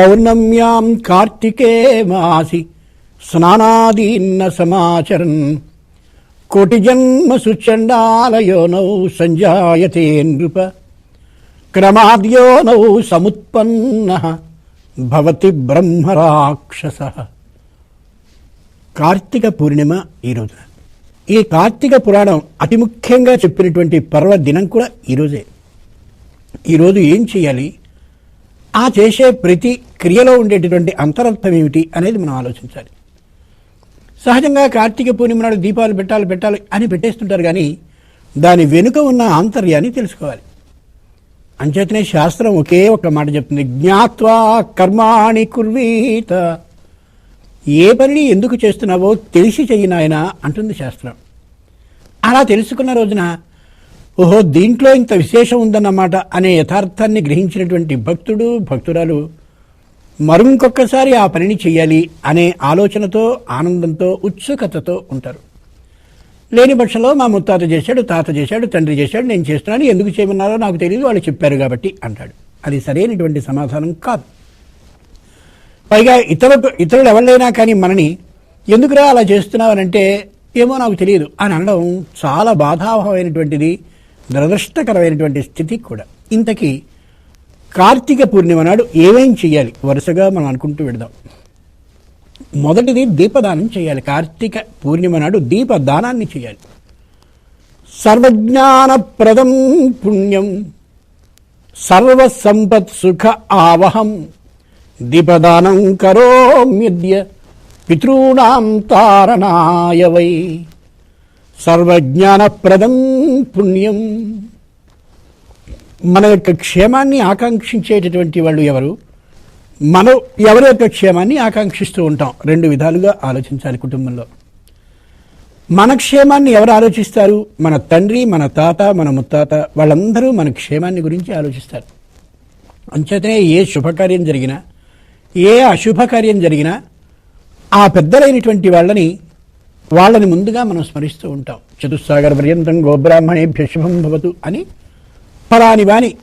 పౌర్ణమ్యాం కార్తికే మాసి స్నానాదీన్న సమాచరన్. కోటి జన్మసు చండాలయోనౌ సంజాయతే నృప. క్రమాద్యోనౌ సముత్పన్న భవతి బ్రహ్మరాక్షస. కార్తీక పూర్ణిమ ఈరోజు ఈ కార్తీక పురాణం అతి ముఖ్యంగా చెప్పినటువంటి పర్వదినం కూడా ఈరోజే ఈరోజు ఏం చేయాలి? ఆ చేసే ప్రతి క్రియలో ఉండేటటువంటి అంతరార్థం ఏమిటి అనేది మనం ఆలోచించాలి. సహజంగా కార్తీక పూర్ణిమ నాడు దీపాలు పెట్టాలి పెట్టాలి అని పెట్టేస్తుంటారు కానీ దాని వెనుక ఉన్న ఆంతర్యాన్ని తెలుసుకోవాలి. అంచేతనే శాస్త్రం ఒకే ఒక మాట చెప్తుంది. జ్ఞాత్వా కర్మాణి కుర్వీత. ఏ పనిని ఎందుకు చేస్తున్నావో తెలిసి చెయ్యి నాయన అంటుంది శాస్త్రం. అలా తెలుసుకున్న రోజున ఓహో దీంట్లో ఇంత విశేషం ఉందన్నమాట అనే యథార్థాన్ని గ్రహించినటువంటి భక్తుడు భక్తురాలు మరింకొకసారి ఆ పనిని చేయాలి అనే ఆలోచనతో ఆనందంతో ఉత్సుకతతో ఉంటారు. లేని పక్షంలో మా ముత్తాత చేశాడు తాత చేశాడు తండ్రి చేశాడు నేను చేస్తున్నాను ఎందుకు చేయమన్నారో నాకు తెలియదు వాళ్ళు చెప్పారు కాబట్టి అంటాడు. అది సరైనటువంటి సమాధానం కాదు. పైగా ఇతర ఇతరులు ఎవరైనా కానీ మనని ఎందుకురా అలా చేస్తున్నావనంటే ఏమో నాకు తెలియదు అని అనడం చాలా బాధావహమైనటువంటిది దురదృష్టకరమైనటువంటి స్థితి కూడా. ఇంతకీ కార్తీక పూర్ణిమ నాడు ఏమేం చేయాలి? వరుసగా మనం అనుకుంటూ వెడదాం మొదటిది దీపదానం చేయాలి. కార్తీక పూర్ణిమ నాడు దీపదానాన్ని చేయాలి. సర్వజ్ఞానప్రదం పుణ్యం సర్వసంపత్ సుఖ ఆవహం దీపదానం కరోమ్యద్య పితృణాం తారణాయ వై. సర్వజ్ఞానప్రదం పుణ్యం మన యొక్క క్షేమాన్ని ఆకాంక్షించేటటువంటి వాళ్ళు ఎవరు? మనం ఎవరి యొక్క క్షేమాన్ని ఆకాంక్షిస్తూ ఉంటాం. రెండు విధాలుగా ఆలోచించాలి కుటుంబంలో. మన క్షేమాన్ని ఎవరు ఆలోచిస్తారు? మన తండ్రి మన తాత మన ముత్తాత వాళ్ళందరూ మన క్షేమాన్ని గురించి ఆలోచిస్తారు. అంచేతనే ఏ శుభకార్యం జరిగినా ఏ అశుభకార్యం జరిగినా ఆ పెద్దలైనటువంటి వాళ్ళని వాళ్ళని ముందుగా మనం స్మరిస్తూ ఉంటాం. చతుస్సాగర పర్యంతం గోబ్రాహ్మణేభ్య శుభం భవతు అని ఫలానివాని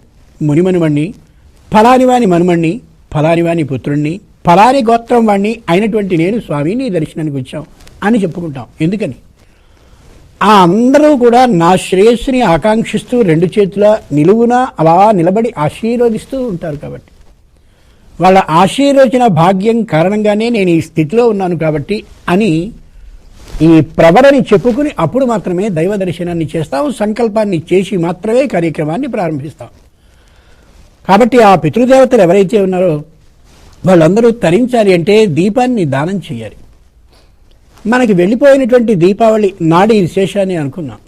మునిమనుమణ్ణి ఫలానివాని మనుమణ్ణి ఫలానివాని పుత్రుణ్ణి ఫలాని గోత్రం వాణ్ణి అయినటువంటి నేను స్వామిని దర్శనానికి వచ్చాం అని చెప్పుకుంటాం. ఎందుకని? ఆ అందరూ కూడా నా శ్రేయస్సుని ఆకాంక్షిస్తూ రెండు చేతుల నిలువున అలా నిలబడి ఆశీర్వదిస్తూ ఉంటారు కాబట్టి. వాళ్ళ ఆశీర్వచన భాగ్యం కారణంగానే నేను ఈ స్థితిలో ఉన్నాను కాబట్టి అని ఈ ప్రవరని చెప్పుకుని అప్పుడు మాత్రమే దైవ దర్శనాన్ని చేస్తాం సంకల్పాన్ని చేసి మాత్రమే కార్యక్రమాన్ని ప్రారంభిస్తాం. కాబట్టి ఆ పితృదేవతలు ఎవరైతే ఉన్నారో వాళ్ళందరూ తరించాలి అంటే దీపాన్ని దానం చేయాలి. మనకి వెళ్ళిపోయినటువంటి దీపావళి నాడి విశేషాన్ని అనుకున్నాం.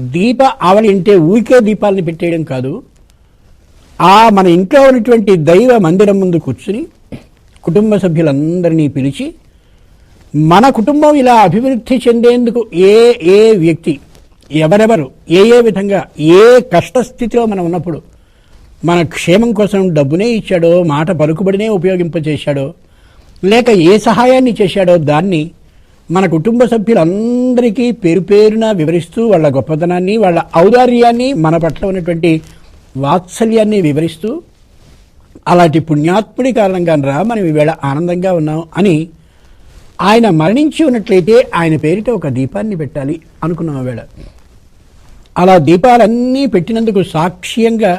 దీప ఆవళి అంటే ఊరికే దీపాలని పెట్టేయడం కాదు. ఆ మన ఇంట్లో ఉన్నటువంటి దైవ మందిరం ముందు కూర్చుని కుటుంబ సభ్యులందరినీ పిలిచి మన కుటుంబం ఇలా అభివృద్ధి చెందేందుకు ఏ ఏ వ్యక్తి ఎవరెవరు ఏ ఏ విధంగా ఏ కష్టస్థితిలో మనం ఉన్నప్పుడు మన క్షేమం కోసం డబ్బునే ఇచ్చాడో మాట పలుకుబడినే ఉపయోగింపచేశాడో లేక ఏ సహాయాన్ని చేశాడో దాన్ని మన కుటుంబ సభ్యులందరికీ పేరు పేరున వివరిస్తూ వాళ్ళ గొప్పతనాన్ని వాళ్ళ ఔదార్యాన్ని మన పట్ల ఉన్నటువంటి వాత్సల్యాన్ని వివరిస్తూ అలాంటి పుణ్యాత్ముడి కారణంగా రా మనం ఈవేళ ఆనందంగా ఉన్నాం అని ఆయన మరణించి ఉన్నట్లయితే ఆయన పేరిట ఒక దీపాన్ని పెట్టాలి అనుకున్నాం వేళ అలా దీపాలన్నీ పెట్టినందుకు సాక్ష్యంగా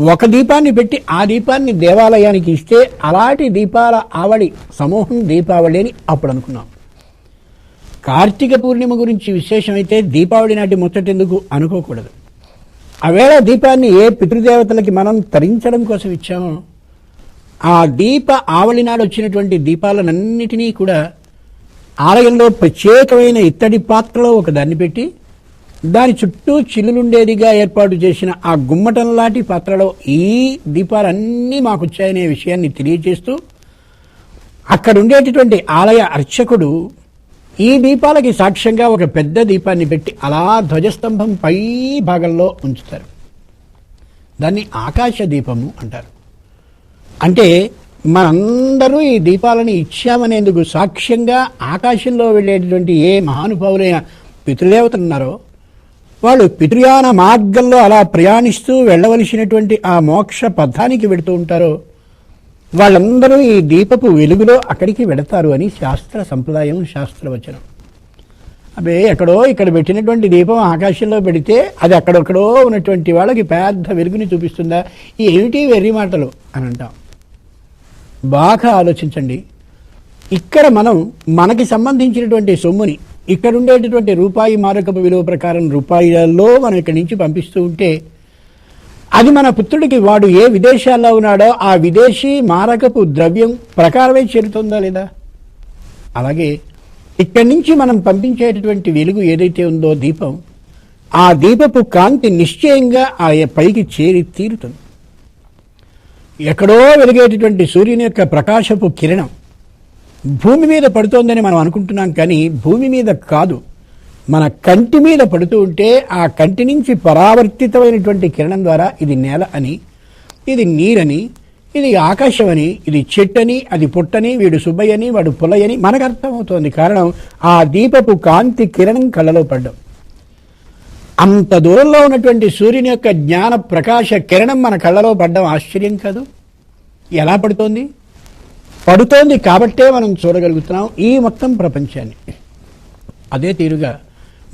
ఒక దీపాన్ని పెట్టి ఆ దీపాన్ని దేవాలయానికి ఇస్తే అలాంటి దీపాల ఆవళి సమూహం దీపావళి అని అప్పుడు అనుకున్నాం. కార్తీక పూర్ణిమ గురించి విశేషమైతే దీపావళి నాటి ముచ్చటెందుకు అనుకోకూడదు. ఆవేళ దీపాన్ని ఏ పితృదేవతలకి మనం తరించడం కోసం ఇచ్చామో ఆ దీప ఆవళి నాడు వచ్చినటువంటి దీపాలనన్నిటినీ కూడా ఆలయంలో ప్రత్యేకమైన ఇత్తడి పాత్రలో ఒక దాన్ని పెట్టి దాని చుట్టూ చిల్లులుండేదిగా ఏర్పాటు చేసిన ఆ గుమ్మటం లాంటి పాత్రలో ఈ దీపాలన్నీ మాకు వచ్చాయనే విషయాన్ని తెలియజేస్తూ అక్కడ ఉండేటటువంటి ఆలయ అర్చకుడు ఈ దీపాలకి సాక్ష్యంగా ఒక పెద్ద దీపాన్ని పెట్టి అలా ధ్వజస్తంభం పై భాగంలో ఉంచుతారు. దాన్ని ఆకాశ దీపము అంటారు. అంటే మనందరూ ఈ దీపాలను ఇచ్చామనేందుకు సాక్ష్యంగా ఆకాశంలో వెళ్ళేటటువంటి ఏ మహానుభావులైన పితృదేవతలు ఉన్నారో వాళ్ళు పితృయాన మార్గంలో అలా ప్రయాణిస్తూ వెళ్ళవలసినటువంటి ఆ మోక్ష పథానికి వెడుతూ ఉంటారో వాళ్ళందరూ ఈ దీపపు వెలుగులో అక్కడికి వెడతారు అని శాస్త్ర సంప్రదాయం శాస్త్రవచనం. అదే ఎక్కడో ఇక్కడ పెట్టినటువంటి దీపం ఆకాశంలో పెడితే అది అక్కడొక్కడో ఉన్నటువంటి వాళ్ళకి పెద్ద వెలుగుని చూపిస్తుందా? ఏమిటి వెర్రి మాటలు అని అంటాం. బాగా ఆలోచించండి. ఇక్కడ మనం మనకి సంబంధించినటువంటి సొమ్ముని ఇక్కడ ఉండేటటువంటి రూపాయి మారకపు విలువ ప్రకారం రూపాయలలో మనం ఇక్కడి నుంచి పంపిస్తూ ఉంటే అది మన పుత్రుడికి వాడు ఏ విదేశాల్లో ఉన్నాడో ఆ విదేశీ మారకపు ద్రవ్యం ప్రకారమే చేరుతుందా లేదా? అలాగే ఇక్కడి నుంచి మనం పంపించేటటువంటి వెలుగు ఏదైతే ఉందో దీపం ఆ దీపపు కాంతి నిశ్చయంగా ఆ పైకి చేరి తీరుతుంది. ఎక్కడో వెలిగేటటువంటి సూర్యుని యొక్క ప్రకాశపు కిరణం భూమి మీద పడుతోందని మనం అనుకుంటున్నాం కానీ భూమి మీద కాదు. మన కంటి మీద పడుతూ ఉంటే ఆ కంటి నుంచి పరావర్తితమైనటువంటి కిరణం ద్వారా ఇది నేల అని ఇది నీరని ఇది ఆకాశం అని ఇది చెట్టని అది పుట్టని వీడు సుబ్బయ్యని వాడు పులయ్యని మనకు అర్థమవుతోంది. కారణం ఆ దీపపు కాంతి కిరణం కళ్ళలో పడ్డం. అంత దూరంలో ఉన్నటువంటి సూర్యుని యొక్క జ్ఞాన ప్రకాశ కిరణం మన కళ్ళలో పడ్డం ఆశ్చర్యం కాదు? ఎలా పడుతోంది? పడుతోంది కాబట్టే మనం చూడగలుగుతున్నాం ఈ మొత్తం ప్రపంచాన్ని. అదే తీరుగా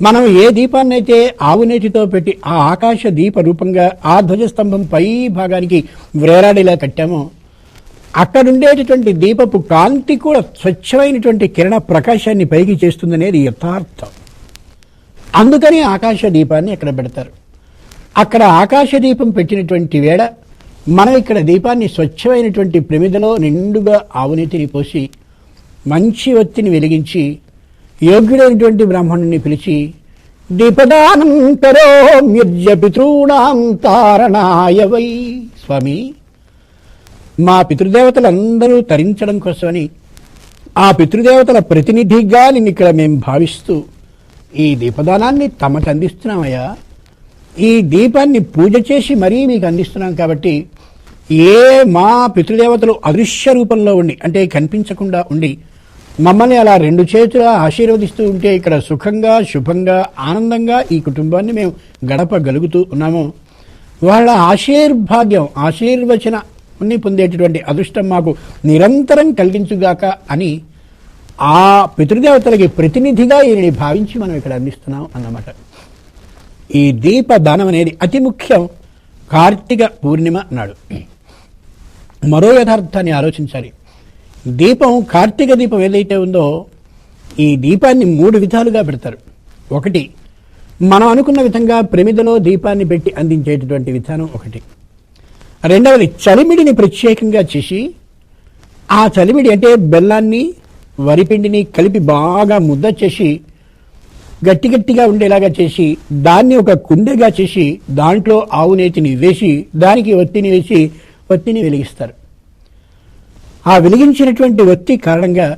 మనం ఏ దీపాన్నైతే ఆవునేతితో పెట్టి ఆ ఆకాశ దీప రూపంగా ఆ ధ్వజస్తంభం పై భాగానికి వేరాడిలా కట్టామో అక్కడుండేటటువంటి దీపపు కాంతి కూడా స్వచ్ఛమైనటువంటి కిరణ ప్రకాశాన్ని పైకి చేస్తుందనేది యథార్థం. అందుకని ఆకాశ దీపాన్ని అక్కడ పెడతారు. అక్కడ ఆకాశ దీపం పెట్టినటువంటి వేళ మనం ఇక్కడ దీపాన్ని స్వచ్ఛమైనటువంటి ప్రమిదలో నిండుగా ఆవునీతిని పోసి మంచి ఒత్తిని వెలిగించి యోగ్యుడైనటువంటి బ్రాహ్మణుని పిలిచి దీపదానం కరో పితృణాం తారణాయ వై స్వామి మా పితృదేవతలందరూ తరించడం కోసమని ఆ పితృదేవతల ప్రతినిధిగా నిన్ను ఇక్కడ మేము భావిస్తూ ఈ దీపదానాన్ని తమకు అందిస్తున్నామయ్యా. ఈ దీపాన్ని పూజ చేసి మరీ మీకు అందిస్తున్నాం కాబట్టి ఏ మా పితృదేవతలు అదృశ్య రూపంలో ఉండి అంటే కనిపించకుండా ఉండి మమ్మల్ని అలా రెండు చేతుల ఆశీర్వదిస్తూ ఉంటే ఇక్కడ సుఖంగా శుభంగా ఆనందంగా ఈ కుటుంబాన్ని మేము గడపగలుగుతూ ఉన్నాము. వాళ్ళ ఆశీర్భాగ్యం ఆశీర్వచనాన్ని పొందేటటువంటి అదృష్టం మాకు నిరంతరం కలిగించుగాక అని ఆ పితృదేవతలకి ప్రతినిధిగా ఈయనని భావించి మనం ఇక్కడ అందిస్తున్నాం అన్నమాట. ఈ దీపదానం అనేది అతి ముఖ్యం. కార్తీక పూర్ణిమ నాడు. మరో యథార్థాన్ని ఆలోచించాలి. దీపం కార్తీక దీపం ఏదైతే ఉందో ఈ దీపాన్ని మూడు విధాలుగా పెడతారు. ఒకటి మనం అనుకున్న విధంగా ప్రమిదలో దీపాన్ని పెట్టి అందించేటటువంటి విధానం ఒకటి. రెండవది చలిమిడిని ప్రత్యేకంగా చేసి ఆ చలిమిడి అంటే బెల్లాన్ని వరిపిండిని కలిపి బాగా ముద్ద చేసి గట్టి గట్టిగా ఉండేలాగా చేసి దాన్ని ఒక కుండెగా చేసి దాంట్లో ఆవు నేతిని వేసి దానికి ఒత్తిని వేసి ఒత్తిని వెలిగిస్తారు. ఆ వెలిగించినటువంటి ఒత్తి కారణంగా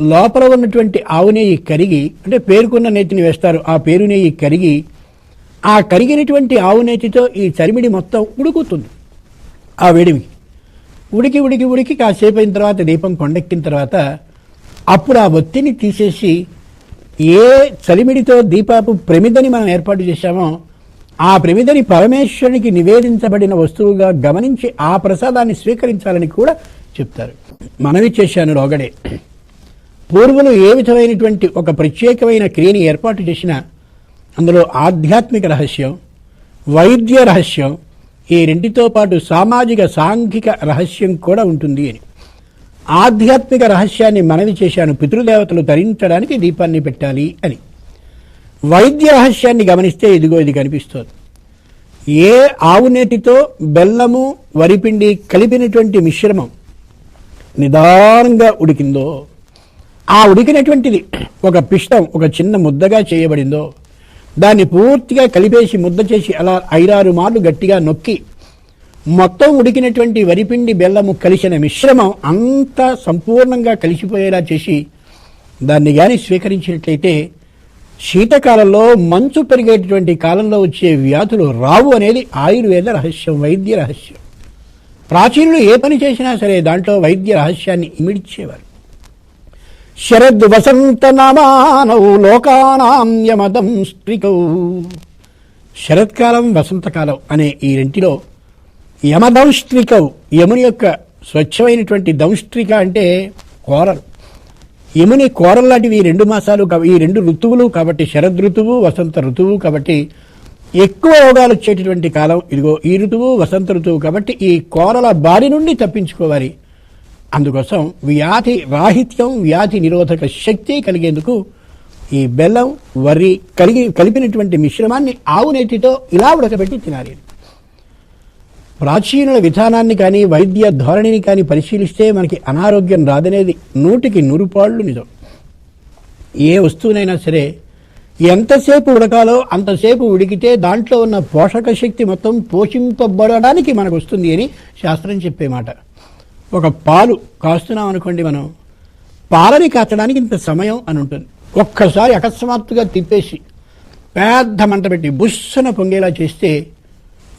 లోపల ఉన్నటువంటి ఆవు నెయ్యి కరిగి అంటే పేరుకున్న నేతిని వేస్తారు ఆ పేరు నెయ్యి కరిగి ఆ కరిగినటువంటి ఆవు నేతితో ఈ చరిమిడి మొత్తం ఉడుకుతుంది. ఆ వేడిమి. ఉడికి ఉడికి ఉడికి కాసేపు అయిన తర్వాత దీపం కొండెక్కిన తర్వాత అప్పుడు ఆ ఒత్తిని తీసేసి ఏ చలిమిడితో దీపాపు ప్రమిదని మనం ఏర్పాటు చేశామో ఆ ప్రమిదని పరమేశ్వరునికి నివేదించబడిన వస్తువుగా గమనించి ఆ ప్రసాదాన్ని స్వీకరించాలని కూడా చెప్తారు. మనవి చేశాను లోగడే. పూర్వులు ఏ విధమైనటువంటి ఒక ప్రత్యేకమైన క్రియని ఏర్పాటు చేసినా అందులో ఆధ్యాత్మిక రహస్యం వైద్య రహస్యం ఈ రెండితో పాటు సామాజిక సాంఘిక రహస్యం కూడా ఉంటుంది అని. ఆధ్యాత్మిక రహస్యాన్ని మనవి చేశాను. పితృదేవతలు ధరించడానికి దీపాన్ని పెట్టాలి అని. వైద్య రహస్యాన్ని గమనిస్తే ఇదిగో ఇది కనిపిస్తోంది. ఏ ఆవు నేతితో బెల్లము వరిపిండి కలిపినటువంటి మిశ్రమం నిదానంగా ఉడికిందో ఆ ఉడికినటువంటిది ఒక పిష్టం ఒక చిన్న ముద్దగా చేయబడిందో దాన్ని పూర్తిగా కలిపేసి ముద్ద చేసి అలా ఐదారు మార్లు గట్టిగా నొక్కి మొత్తం ఉడికినటువంటి వరిపిండి బెల్లము కలిసిన మిశ్రమం అంతా సంపూర్ణంగా కలిసిపోయేలా చేసి దాన్ని గాని స్వీకరించినట్లయితే శీతకాలంలో మంచు పెరిగేటటువంటి కాలంలో వచ్చే వ్యాధులు రావు అనేది ఆయుర్వేద రహస్యం వైద్య రహస్యం. ప్రాచీనులు ఏ పని చేసినా సరే దాంట్లో వైద్య రహస్యాన్ని ఇమిడిచ్చేవారు శరద్ వసంత నమానౌ లోకానాం యమదం స్త్రికౌ. శరత్కాలం వసంతకాలం అనే ఈ రెంటిలో యమదంస్త్రికౌ యముని యొక్క స్వచ్ఛమైనటువంటి దౌష్ట్రిక అంటే కోరలు. యముని కోరలు లాంటివి ఈ రెండు మాసాలు ఈ రెండు ఋతువులు కాబట్టి శరద్ ఋతువు వసంత ఋతువు కాబట్టి ఎక్కువ రోగాలు వచ్చేటటువంటి కాలం. ఇదిగో ఈ ఋతువు వసంత ఋతువు కాబట్టి ఈ కోరల బారి నుండి తప్పించుకోవాలి. అందుకోసం వ్యాధి రాహిత్యం వ్యాధి నిరోధక శక్తి కలిగేందుకు ఈ బెల్లం వరి కలిగి కలిపినటువంటి మిశ్రమాన్ని ఆవు నేతితో ఇలా ఉడకబెట్టి తినాలి. ప్రాచీనుల విధానాన్ని కానీ వైద్య ధోరణిని కానీ పరిశీలిస్తే మనకి అనారోగ్యం రాదనేది నూటికి నూరు పాళ్ళు నిజం. ఏ వస్తువునైనా సరే ఎంతసేపు ఉడకాలో అంతసేపు ఉడికితే దాంట్లో ఉన్న పోషక శక్తి మొత్తం పోషింపబడడానికి మనకు వస్తుంది అని శాస్త్రం చెప్పే మాట. ఒక పాలు కాస్తున్నాం అనుకోండి మనం పాలని కాచడానికి ఇంత సమయం అని ఉంటుంది. ఒక్కసారి అకస్మాత్తుగా తిప్పేసి పెద్ద మంట పెట్టి బుస్సున పొంగేలా చేస్తే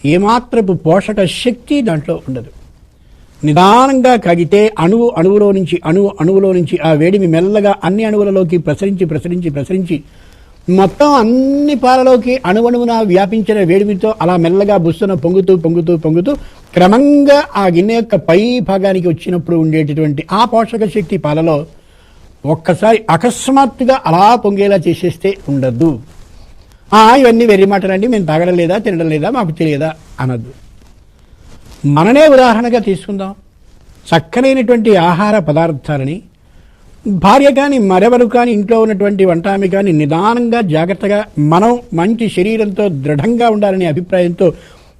ఏమాత్రపు పోషక శక్తి దాంట్లో ఉండదు. నిదానంగా కగితే అణువు అణువులో నుంచి అణువు అణువులో నుంచి ఆ వేడిమి మెల్లగా అన్ని అణువులలోకి ప్రసరించి ప్రసరించి ప్రసరించి మొత్తం అన్ని పాలలోకి అణువణువున వ్యాపించిన వేడిమితో అలా మెల్లగా బుస్సున పొంగుతూ పొంగుతూ పొంగుతూ క్రమంగా ఆ గిన్నె యొక్క పై భాగానికి వచ్చినప్పుడు ఉండేటటువంటి ఆ పోషక శక్తి పాలలో ఒక్కసారి అకస్మాత్తుగా అలా పొంగేలా చేసేస్తే ఉండదు. ఇవన్నీ వెర్రి మాటలండి. మేము తాగడం లేదా తినడం లేదా మాకు తెలియదా అనద్దు. మననే ఉదాహరణగా తీసుకుందాం. చక్కనైనటువంటి ఆహార పదార్థాలని భార్య కానీ మరెవరు కానీ ఇంట్లో ఉన్నటువంటి వంటామి కానీ నిదానంగా జాగ్రత్తగా మనం మంచి శరీరంతో దృఢంగా ఉండాలనే అభిప్రాయంతో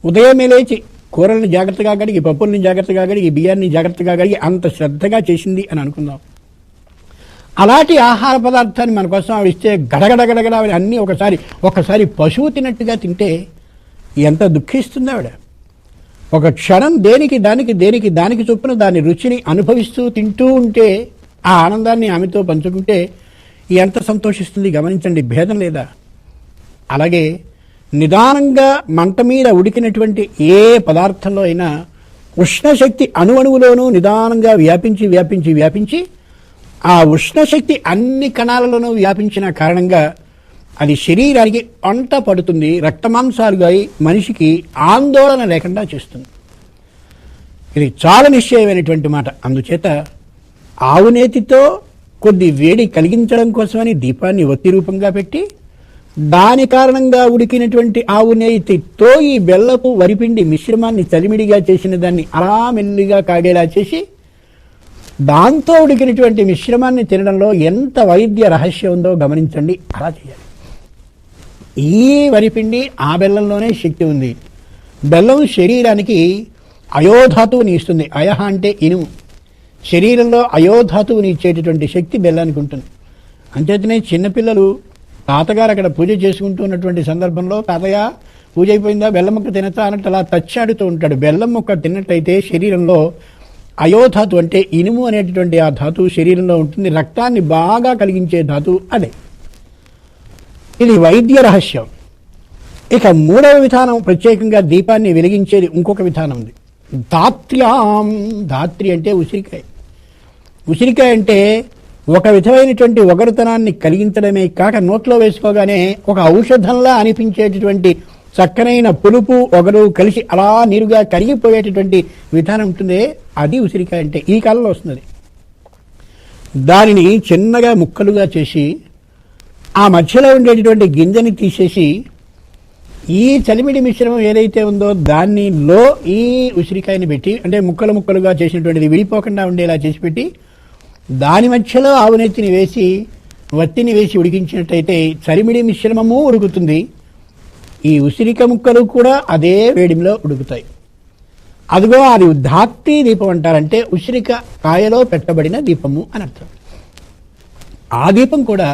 ఉదయమే లేచి కూరల్ని జాగ్రత్తగా కడిగి పప్పుల్ని జాగ్రత్తగా కడిగి బియ్యాన్ని జాగ్రత్తగా కడిగి అంత శ్రద్ధగా చేసింది అని అనుకుందాం. అలాంటి ఆహార పదార్థాన్ని మన కోసం ఆవిడ ఇస్తే గడగడగడగడ అన్నీ ఒకసారి ఒకసారి పశువు తిన్నట్టుగా తింటే ఎంత దుఃఖిస్తుంది ఆవిడ. ఒక క్షణం దేనికి దానికి దేనికి దానికి చొప్పున దాని రుచిని అనుభవిస్తూ తింటూ ఉంటే ఆ ఆనందాన్ని ఆమెతో పంచుకుంటే ఎంత సంతోషిస్తుంది గమనించండి భేదం లేదా? అలాగే నిదానంగా మంట మీద ఉడికినటువంటి ఏ పదార్థంలో అయినా ఉష్ణశక్తి అణువణువులోనూ నిదానంగా వ్యాపించి వ్యాపించి వ్యాపించి ఆ ఉష్ణశక్తి అన్ని కణాలలోనూ వ్యాపించిన కారణంగా అది శరీరానికి అంట పడుతుంది రక్తమాంసాలుగా అయి మనిషికి ఆందోళన లేకుండా చేస్తుంది. ఇది చాలా నిశ్చయమైనటువంటి మాట. అందుచేత ఆవు నేతితో కొద్ది వేడి కలిగించడం కోసమని దీపాన్ని ఒత్తి రూపంగా పెట్టి దాని కారణంగా ఉడికినటువంటి ఆవు నేతితో ఈ బెల్లపు వరిపిండి మిశ్రమాన్ని చలిమిడిగా చేసిన దాన్ని అలా మెల్లిగా కాగేలా చేసి దాంతో ఉడికినటువంటి మిశ్రమాన్ని తినడంలో ఎంత వైద్య రహస్యం ఉందో గమనించండి. అలా చేయాలి. ఈ వరిపిండి ఆ బెల్లంలోనే శక్తి ఉంది. బెల్లం శరీరానికి అయోధాతువుని ఇస్తుంది. అయహ అంటే ఇనుము. శరీరంలో అయోధాతువుని ఇచ్చేటటువంటి శక్తి బెల్లానికి ఉంటుంది. అంచేతనే చిన్నపిల్లలు తాతగారు అక్కడ పూజ చేసుకుంటూ ఉన్నటువంటి సందర్భంలో తాతయ్య పూజ అయిపోయిందా? బెల్లం ముక్క తినచ్చా? అన్నట్టు అలా తచ్చాడుతూ ఉంటాడు. బెల్లం ముక్క తిన్నట్టయితే శరీరంలో అయోధాతు అంటే ఇనుము అనేటటువంటి ఆ ధాతువు శరీరంలో ఉంటుంది. రక్తాన్ని బాగా కలిగించే ధాతువు అదే. ఇది వైద్య రహస్యం. ఇక మూడవ విధానం ప్రత్యేకంగా దీపాన్ని వెలిగించేది ఇంకొక విధానం ఉంది. దాత్ర్యాం ధాత్రి అంటే ఉసిరికాయ. ఉసిరికాయ అంటే ఒక విధమైనటువంటి ఒగరుతనాన్ని కలిగించడమే కాక నోట్లో వేసుకోగానే ఒక ఔషధంలా అనిపించేటటువంటి చక్కనైన పులుపు ఒగరు కలిసి అలా నీరుగా కరిగిపోయేటటువంటి విధానం ఉంటుంది అది ఉసిరికాయ అంటే ఈ కాలంలో వస్తుంది దానిని చిన్నగా ముక్కలుగా చేసి ఆ మధ్యలో ఉండేటటువంటి గింజని తీసేసి ఈ చలిమిడి మిశ్రమం ఏదైతే ఉందో దానిలో ఈ ఉసిరికాయని పెట్టి అంటే ముక్కలు ముక్కలుగా చేసినటువంటిది విడిపోకుండా ఉండేలా చేసి పెట్టి దాని మధ్యలో ఆవు నెత్తిని వేసి వత్తిని వేసి ఉడికించినట్టయితే చలిమిడి మిశ్రమము ఉడుకుతుంది. ఈ ఉసిరిక ముక్కలు కూడా అదే వేడిమిలో ఉడుకుతాయి. అదిగో అది ధాత్రి దీపం అంటారంటే ఉసిరిక కాయలో పెట్టబడిన దీపము అని అర్థం. ఆ దీపం కూడా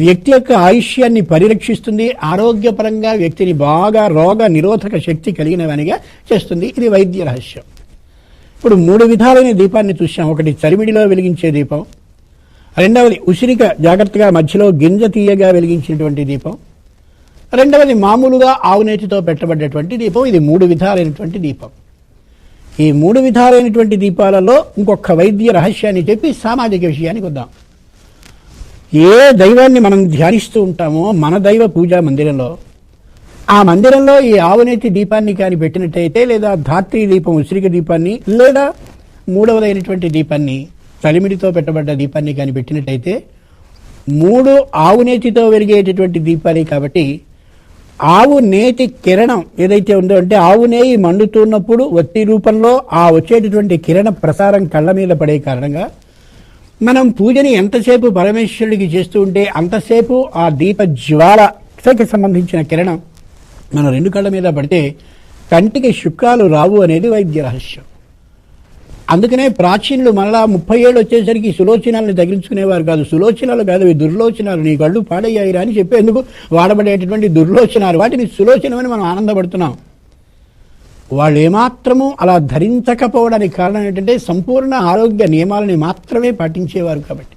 వ్యక్తి యొక్క ఆయుష్యాన్ని పరిరక్షిస్తుంది ఆరోగ్యపరంగా వ్యక్తిని బాగా రోగ నిరోధక శక్తి కలిగినవనిగా చేస్తుంది. ఇది వైద్య రహస్యం. ఇప్పుడు మూడు విధాలైన దీపాన్ని చూసాం ఒకటి చరిమిడిలో వెలిగించే దీపం రెండవది ఉసిరిక జాగ్రత్తగా మధ్యలో గింజ తీయగా వెలిగించినటువంటి దీపం రెండవది మామూలుగా ఆవునేతితో పెట్టబడ్డటువంటి దీపం. ఇది మూడు విధాలైనటువంటి దీపం. ఈ మూడు విధాలైనటువంటి దీపాలలో ఇంకొక వైద్య రహస్యాన్ని చెప్పి సామాజిక విషయానికి వద్దాం. ఏ దైవాన్ని మనం ధ్యానిస్తూ ఉంటామో మన దైవ పూజా మందిరంలో ఆ మందిరంలో ఈ ఆవునేతి దీపాన్ని కానీ పెట్టినట్టయితే లేదా ధాత్రి దీపం ఉసిరిక దీపాన్ని లేదా మూడవదైనటువంటి దీపాన్ని తలిమిడితో పెట్టబడ్డ దీపాన్ని కానీ పెట్టినట్టయితే మూడు ఆవునేతితో వెలిగేటటువంటి దీపాలే కాబట్టి ఆవు నేటి కిరణం ఏదైతే ఉందో అంటే ఆవు నేయి మండుతున్నప్పుడు ఒత్తి రూపంలో ఆ వచ్చేటటువంటి కిరణ ప్రసారం కళ్ళ మీద పడే కారణంగా మనం పూజని ఎంతసేపు పరమేశ్వరుడికి చేస్తూ ఉంటే అంతసేపు ఆ దీప జ్వాలకి సంబంధించిన కిరణం మన రెండు కళ్ళ మీద పడితే కంటికి శుక్రాలు రావు అనేది వైద్య రహస్యం. అందుకనే ప్రాచీనులు మళ్ళా ముప్పై ఏళ్ళు వచ్చేసరికి సులోచనాలను తగిలించుకునేవారు కాదు. సులోచనాలు కాదు అవి దుర్లోచనాలు. నీ కళ్ళు పాడయ్యాయిరా అని చెప్పేందుకు వాడబడేటటువంటి దుర్లోచనాలు? వాటిని సులోచనమని మనం ఆనందపడుతున్నాం. వాళ్ళు ఏమాత్రము అలా ధరించకపోవడానికి కారణం ఏంటంటే సంపూర్ణ ఆరోగ్య నియమాలని మాత్రమే పాటించేవారు కాబట్టి.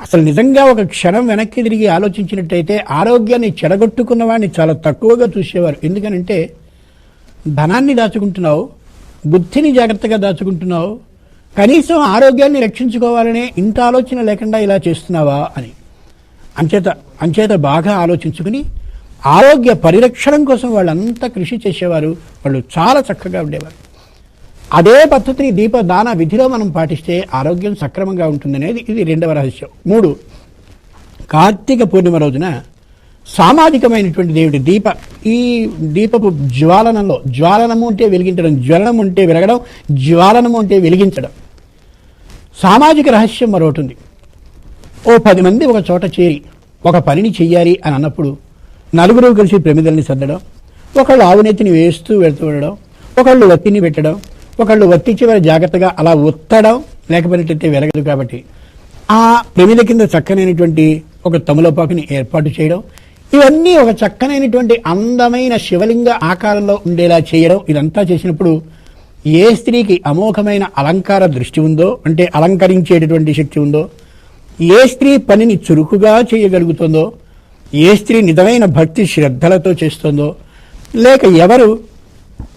అసలు నిజంగా ఒక క్షణం వెనక్కి తిరిగి ఆలోచించినట్టయితే ఆరోగ్యాన్ని చెడగొట్టుకున్న వాడిని చాలా తక్కువగా చూసేవారు. ఎందుకనంటే ధనాన్ని దాచుకుంటున్నావు బుద్ధిని జాగ్రత్తగా దాచుకుంటున్నావు? కనీసం ఆరోగ్యాన్ని రక్షించుకోవాలనే ఇంత ఆలోచన లేకుండా ఇలా చేస్తున్నావా అని. అంచేత అంచేత బాగా ఆలోచించుకుని ఆరోగ్య పరిరక్షణం కోసం వాళ్ళంతా కృషి చేసేవారు. వాళ్ళు చాలా చక్కగా ఉండేవారు. అదే పద్ధతిని దీపదాన విధిలో మనం పాటిస్తే ఆరోగ్యం సక్రమంగా ఉంటుందనేది ఇది రెండవ రహస్యం. మూడు కార్తీక పూర్ణిమ రోజున సామాజికమైనటువంటి దేవుడి దీప. ఈ దీపపు జ్వాలనంలో జ్వాలనము అంటే వెలిగించడం జ్వలనం అంటే వెలగడం జ్వాలనము అంటే వెలిగించడం. సామాజిక రహస్యం మరొకటి ఉంది. ఓ పది మంది ఒక చోట చేరి ఒక పనిని చెయ్యాలి అని అన్నప్పుడు నలుగురు కలిసి ప్రమిదల్ని సర్దడం ఒకళ్ళు ఆవునెత్తిని వేస్తూ వెళ్తూ ఉండడం ఒకళ్ళు వత్తిని పెట్టడం ఒకళ్ళు వత్తి చివర జాగ్రత్తగా అలా ఒత్తడం లేకపోయినట్లయితే వెలగదు కాబట్టి ఆ ప్రమిద కింద చక్కనైనటువంటి ఒక తమలపాకుని ఏర్పాటు చేయడం ఇవన్నీ ఒక చక్కనైనటువంటి అందమైన శివలింగ ఆకారంలో ఉండేలా చేయడం ఇదంతా చేసినప్పుడు ఏ స్త్రీకి అమోఘమైన అలంకార దృష్టి ఉందో అంటే అలంకరించేటటువంటి శక్తి ఉందో ఏ స్త్రీ పనిని చురుకుగా చేయగలుగుతుందో ఏ స్త్రీ నిజమైన భక్తి శ్రద్ధలతో చేస్తుందో లేక ఎవరు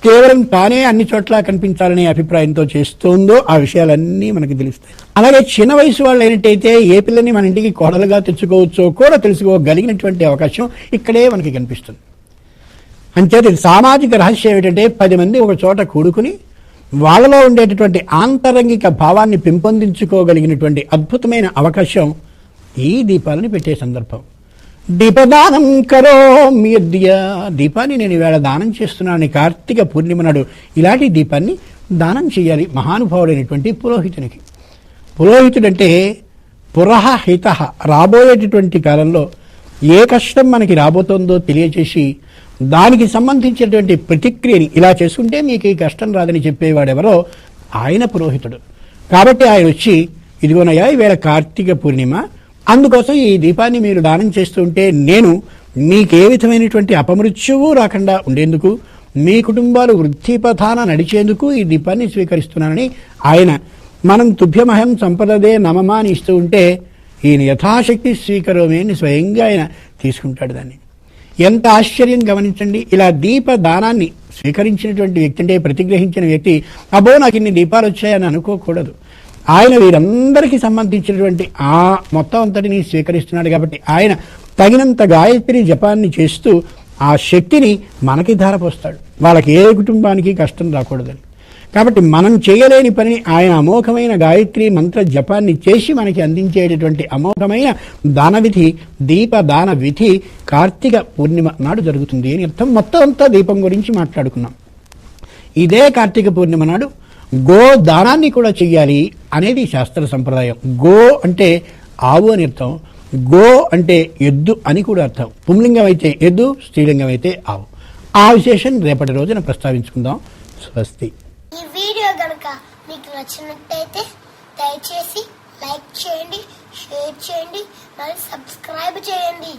కేవలం తానే అన్ని చోట్ల కనిపించాలనే అభిప్రాయంతో చేస్తుందో ఆ విషయాలన్నీ మనకి తెలుస్తాయి. అలాగే చిన్న వయసు వాళ్ళు అయినట్టయితే ఏ పిల్లని మన ఇంటికి కోడలుగా తెచ్చుకోవచ్చో కూడా తెలుసుకోగలిగినటువంటి అవకాశం ఇక్కడే మనకి కనిపిస్తుంది. అంచేత సామాజిక రహస్యం ఏమిటంటే పది మంది ఒక చోట కూడుకుని వాళ్ళలో ఉండేటటువంటి ఆంతరంగిక భావాన్ని పెంపొందించుకోగలిగినటువంటి అద్భుతమైన అవకాశం ఈ దీపాలని పెట్టే సందర్భం. దీపదానం కరో మీద్య దీపాన్ని నేను ఈవేళ దానం చేస్తున్నాను కార్తీక పూర్ణిమ నాడు ఇలాంటి దీపాన్ని దానం చేయాలి మహానుభావుడైనటువంటి పురోహితునికి. పురోహితుడంటే పురహ హిత రాబోయేటటువంటి కాలంలో ఏ కష్టం మనకి రాబోతోందో తెలియచేసి దానికి సంబంధించినటువంటి ప్రతిక్రియని ఇలా చేసుకుంటే మీకు ఈ కష్టం రాదని చెప్పేవాడెవరో ఆయన పురోహితుడు. కాబట్టి ఆయన వచ్చి ఇదిగోనయ్యా ఈవేళ కార్తీక పూర్ణిమ అందుకోసం ఈ దీపాన్ని మీరు దానం చేస్తూ ఉంటే నేను మీకే విధమైనటువంటి అపమృత్యువు రాకుండా ఉండేందుకు మీ కుటుంబాలు వృద్ధిపథాన నడిచేందుకు ఈ దీపాన్ని స్వీకరిస్తున్నానని ఆయన మనం తుభ్యమహం సంపదదే నమమా అని ఇస్తూ ఉంటే ఈయన యథాశక్తి స్వీకరమే అని స్వయంగా ఆయన తీసుకుంటాడు దాన్ని. ఎంత ఆశ్చర్యం గమనించండి ఇలా దీప దానాన్ని స్వీకరించినటువంటి వ్యక్తి అంటే ప్రతిగ్రహించిన వ్యక్తి అబ్బో నాకు ఇన్ని దీపాలు వచ్చాయని అనుకోకూడదు. ఆయన వీరందరికీ సంబంధించినటువంటి ఆ మొత్తం అంతటిని స్వీకరిస్తున్నాడు కాబట్టి ఆయన తగినంత గాయత్రి జపాన్ని చేస్తూ ఆ శక్తిని మనకి ధారపోస్తాడు. వాళ్ళకి ఏ కుటుంబానికి కష్టం రాకూడదని. కాబట్టి మనం చేయలేని పనిని ఆయన అమోఘమైన గాయత్రి మంత్ర జపాన్ని చేసి మనకి అందించేటటువంటి అమోఘమైన దాన విధి దీప దాన విధి కార్తీక పూర్ణిమ నాడు జరుగుతుంది. అని అర్థం మొత్తం అంతా దీపం గురించి మాట్లాడుకున్నాం. ఇదే కార్తీక పూర్ణిమ నాడు గో దానాన్ని కూడా చెయ్యాలి అనేది శాస్త్ర సంప్రదాయం. గో అంటే ఆవు అని అర్థం. గో అంటే ఎద్దు అని కూడా అర్థం. పుంలింగం అయితే ఎద్దు స్త్రీలింగం అయితే ఆవు. ఆ విశేషం రేపటి రోజున ప్రస్తావించుకుందాం. స్వస్తి. ఈ వీడియో కనుక మీకు నచ్చినట్టయితే దయచేసి లైక్ చేయండి షేర్ చేయండి మరియు సబ్స్క్రైబ్ చేయండి.